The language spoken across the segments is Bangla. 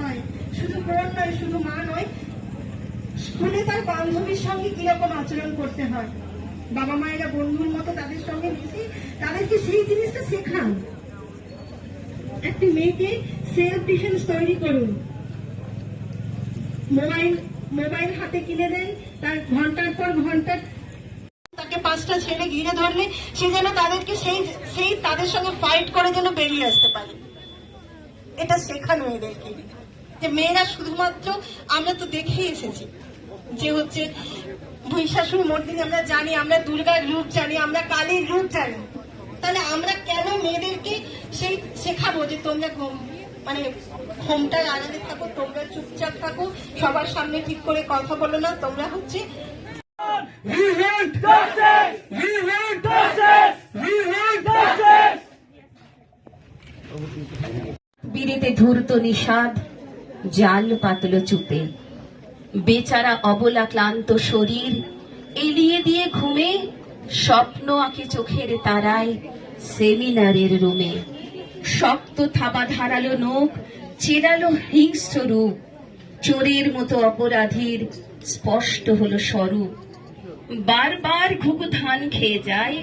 নয়। শুধু মা নয়, স্কুলে তার বান্ধবীর সঙ্গে কীরকম আচরণ করতে হয়? বাবা মায়েরা বন্ধুর মতো তাদের সঙ্গে মিশে তাদেরকে সেই জিনিসটা শেখান। একটি মেয়েকে সেলফ ডিফেন্স তৈরি করুন। মোবাইল মোবাইল হাতে কিনে দেন, তার ঘণ্টার পর ঘণ্টা তাকে পাঁচটা ছেলে ঘিরে ধরলে, সে যেন তাদেরকে সেই সেই তাদের সঙ্গে ফাইট করে যেন বেরিয়ে আসতে পারে। এটা শেখানো মেয়েদেরকে যে মেয়েরা শুধুমাত্র আমরা তো দেখে এসেছি যে হচ্ছে মহিষাসুর মর্দিনী, আমরা জানি, আমরা দুর্গার রূপ জানি, আমরা কালীর রূপ জানি। তাহলে আমরা কেন মেয়েদেরকে সেই শেখাবো যে তোমরা মানে হোমটার আড়ালে থাকো, তোমরা চুপচাপ থাকো, সবার সামনে ঠিক করে কথা বলো না, তোমরা হচ্ছে We বিরেতে ধূর্ত নিষাদ, জাল পাতল চুপে। বেচারা অবলা ক্লান্ত শরীর, এলিয়ে দিয়ে ঘুমে, স্বপ্ন আঁকে চোখের তারায় সেমিনারের রুমে। শক্ত থাবা ধারালো নখ চেরালো হিংস্র রূপ, চোরের মতো অপরাধীর স্পষ্ট হলো স্বরূপ। বারবার ঘুঘু ধান খেয়ে যায়,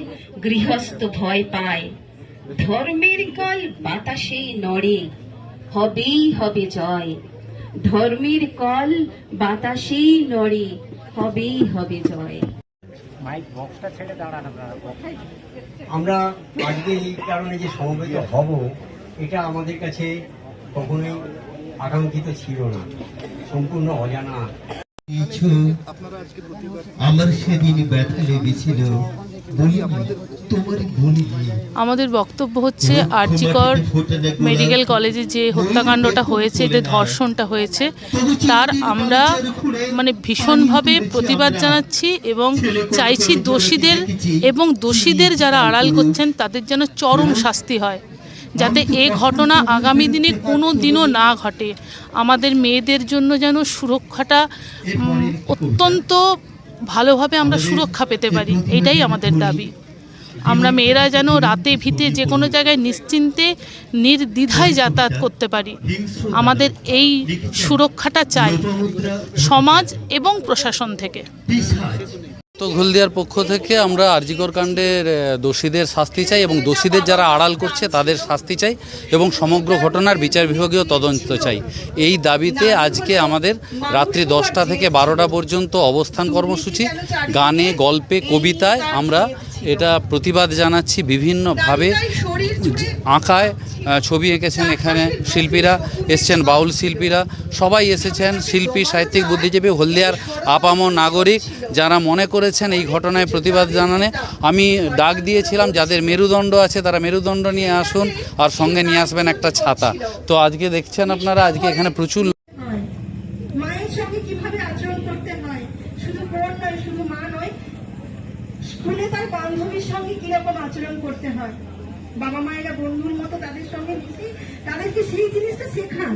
গৃহস্থ ভয় পায়। ধর্মের কল বাতাসেই নড়ে। হবেই হবে জয়। ধর্মের কল বাতাসেই নড়ে হবেই হবে জয়। আমরা আজকে এই কারণে যে সমবেত হব এটা আমাদের কাছে কখনোই আকাঙ্ক্ষিত ছিল না সম্পূর্ণ অজানা। কিছু আমার সেদিন ব্যথা লেগেছিল। আমাদের বক্তব্য হচ্ছে আরজিকর মেডিকেল কলেজে যে হত্যাকাণ্ডটা হয়েছে যে ধর্ষণটা হয়েছে তার আমরা মানে ভীষণভাবে প্রতিবাদ জানাচ্ছি এবং চাইছি দোষীদের এবং দোষীদের যারা আড়াল করছেন তাদের যেন চরম শাস্তি হয়। যাতে এ ঘটনা আগামী দিনে কোনো দিনও না ঘটে। আমাদের মেয়েদের জন্য যেন সুরক্ষাটা অত্যন্ত ভালোভাবে আমরা সুরক্ষা পেতে পারি। এটাই আমাদের দাবি। আমরা মেয়েরা যেন রাতে ভিতে যে কোনো জায়গায় নিশ্চিন্তে নির্দ্বিধায় যাতায়াত করতে পারি। আমাদের এই সুরক্ষাটা চাই সমাজ এবং প্রশাসন থেকে। তো হলদিয়ার পক্ষ থেকে আমরা আরজিকর কাণ্ডের দোষীদের শাস্তি চাই এবং দোষীদের যারা আড়াল করছে তাদের শাস্তি চাই এবং সমগ্র ঘটনার বিচার বিভাগীয় তদন্ত চাই। এই দাবিতে আজকে আমাদের রাত্রি দশটা থেকে বারোটা পর্যন্ত অবস্থান কর্মসূচি। গানে, গল্পে, কবিতায় আমরা এটা প্রতিবাদ জানাচ্ছি বিভিন্নভাবে আঁকায় ছবি এঁকেছেন এখানে শিল্পীরা, এসছেন বাউল শিল্পীরা, সবাই এসেছেন, শিল্পী, সাহিত্যিক, বুদ্ধিজীবী, হলদিয়ার আপাম নাগরিক যারা মনে করেছেন এই ঘটনায় প্রতিবাদ জানানে। আমি ডাক দিয়েছিলাম, যাদের মেরুদণ্ড আছে তারা মেরুদণ্ড নিয়ে আসুন আর সঙ্গে নিয়ে আসবেন একটা ছাতা। তো আজকে দেখছেন আপনারা, আজকে এখানে প্রচুর মায়ের সঙ্গে কীভাবে আচরণ করতে শুধু বোন নয়, শুধু মা নয় স্কুলে তার বান্ধবীর সঙ্গে কীরকম আচরণ করতে হয়? বাবা মায়েরা বন্ধুর মতো তাদের সঙ্গে মিশে তাদেরকে সেই জিনিসটা শেখান।